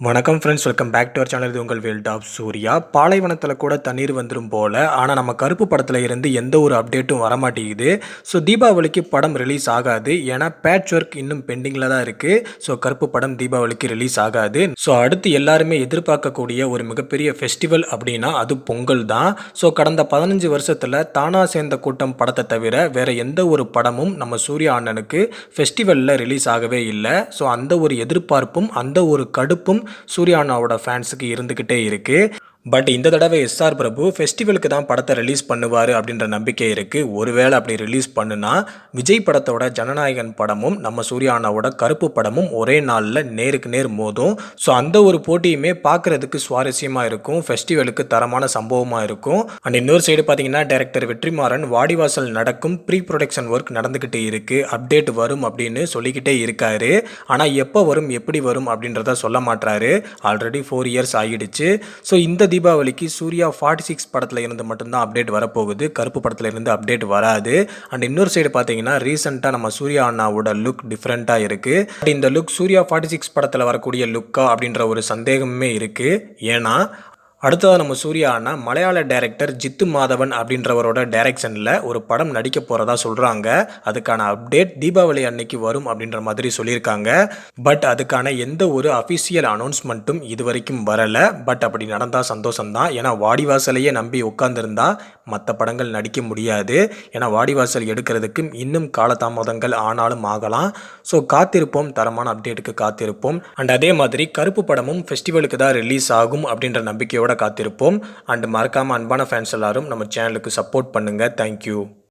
வணக்கம் friends welcome back to our channel இது உங்கள் வேல்ட் ஆஃப் சூர்யா. பாலைவனத்தில் கூட தண்ணீர் வந்துடும் போல் ஆனால் நம்ம கருப்பு படத்தில் இருந்து எந்த ஒரு அப்டேட்டும் வரமாட்டேங்குது. ஸோ தீபாவளிக்கு படம் ரிலீஸ் ஆகாது. ஏன்னா பேட்ச் ஒர்க் இன்னும் பெண்டிங்கில் தான் இருக்குது ஸோ கருப்பு படம் தீபாவளிக்கு ரிலீஸ் ஆகாது. ஸோ அடுத்து எல்லாருமே எதிர்பார்க்கக்கூடிய ஒரு மிகப்பெரிய ஃபெஸ்டிவல் அப்படின்னா அது பொங்கல் தான். ஸோ கடந்த பதினஞ்சு வருஷத்தில் தானா சேர்ந்த கூட்டம் படத்தை தவிர வேறு எந்த ஒரு படமும் நம்ம சூர்யா அண்ணனுக்கு ஃபெஸ்டிவலில் ரிலீஸ் ஆகவே இல்லை. ஸோ அந்த ஒரு எதிர்பார்ப்பும் அந்த ஒரு கடுப்பும் சூர்யா அண்ணாவோட ஃபேன்ஸுக்கு இருந்துக்கிட்டே இருக்குது பட் இந்த தடவை எஸ்ஆர் பிரபு ஃபெஸ்டிவலுக்கு தான் படத்தை ரிலீஸ் பண்ணுவார் அப்படின்ற நம்பிக்கை இருக்குது ஒருவேளை அப்படி ரிலீஸ் பண்ணுனா விஜய் படத்தோட ஜனநாயகன் படமும் நம்ம சூர்யானாவோட கருப்பு படமும் ஒரே நாளில் நேருக்கு நேர் மோதும். ஸோ அந்த ஒரு போட்டியுமே பார்க்குறதுக்கு சுவாரஸ்யமாக இருக்கும். ஃபெஸ்டிவலுக்கு தரமான சம்பவமாக இருக்கும். அண்ட் இன்னொரு சைடு பார்த்தீங்கன்னா டேரக்டர் வெற்றிமாறன் வாடிவாசல் நடக்கும் ப்ரீ ப்ரொடக்ஷன் ஒர்க் நடந்துக்கிட்டே இருக்குது அப்டேட் வரும் அப்படின்னு சொல்லிக்கிட்டே இருக்காரு. ஆனால் எப்போ வரும் எப்படி வரும் அப்படின்றத சொல்ல மாட்டாரு ஆல்ரெடி ஃபோர் இயர்ஸ் ஆகிடுச்சு ஸோ இந்த தீபாவளிக்கு சூர்யா ஃபார்ட்டி சிக்ஸ் படத்தில் இருந்து மட்டும்தான் அப்டேட் வரப்போகுது. கருப்பு படத்தில் இருந்து அப்டேட் வராது. அண்ட் இன்னொரு சைடு பார்த்தீங்கன்னா ரீசெண்டாக நம்ம சூர்யா அண்ணாவோட லுக் டிஃப்ரெண்ட்டாக இருக்குது இந்த லுக் சூர்யா ஃபார்ட்டி சிக்ஸ் படத்தில் வரக்கூடிய லுக்கா அப்படின்ற ஒரு சந்தேகமே இருக்குது ஏன்னா அடுத்ததாக நம்ம சூர்யா அண்ணா மலையாள டைரக்டர் ஜித்து மாதவன் அப்படின்றவரோட டைரக்ஷனில் ஒரு படம் நடிக்க போகிறதா சொல்கிறாங்க அதுக்கான அப்டேட் தீபாவளி அன்னைக்கு வரும் அப்படின்ற மாதிரி சொல்லியிருக்காங்க. பட் அதுக்கான எந்த ஒரு அஃபிஷியல் அனௌன்ஸ்மெண்ட்டும் இது வரைக்கும் வரலை. பட் அப்படி நடந்தால் சந்தோஷம்தான். ஏன்னா வாடிவாசலையே நம்பி உட்காந்துருந்தா மற்ற படங்கள் நடிக்க முடியாது. ஏன்னா வாடிவாசல் எடுக்கிறதுக்கு இன்னும் காலதாமதங்கள் ஆனாலும் ஆகலாம். ஸோ காத்திருப்போம். தரமான அப்டேட்டுக்கு காத்திருப்போம். அண்ட் அதே மாதிரி கருப்பு படமும் ஃபெஸ்டிவலுக்கு தான் ரிலீஸ் ஆகும் அப்படின்ற நம்பிக்கையோட காத்திருப்போம். அண்ட் மறக்காமல் அன்பான ஃபேன்ஸ் எல்லாரும் நம்ம சேனலுக்கு சப்போர்ட் பண்ணுங்கள் தேங்க்யூ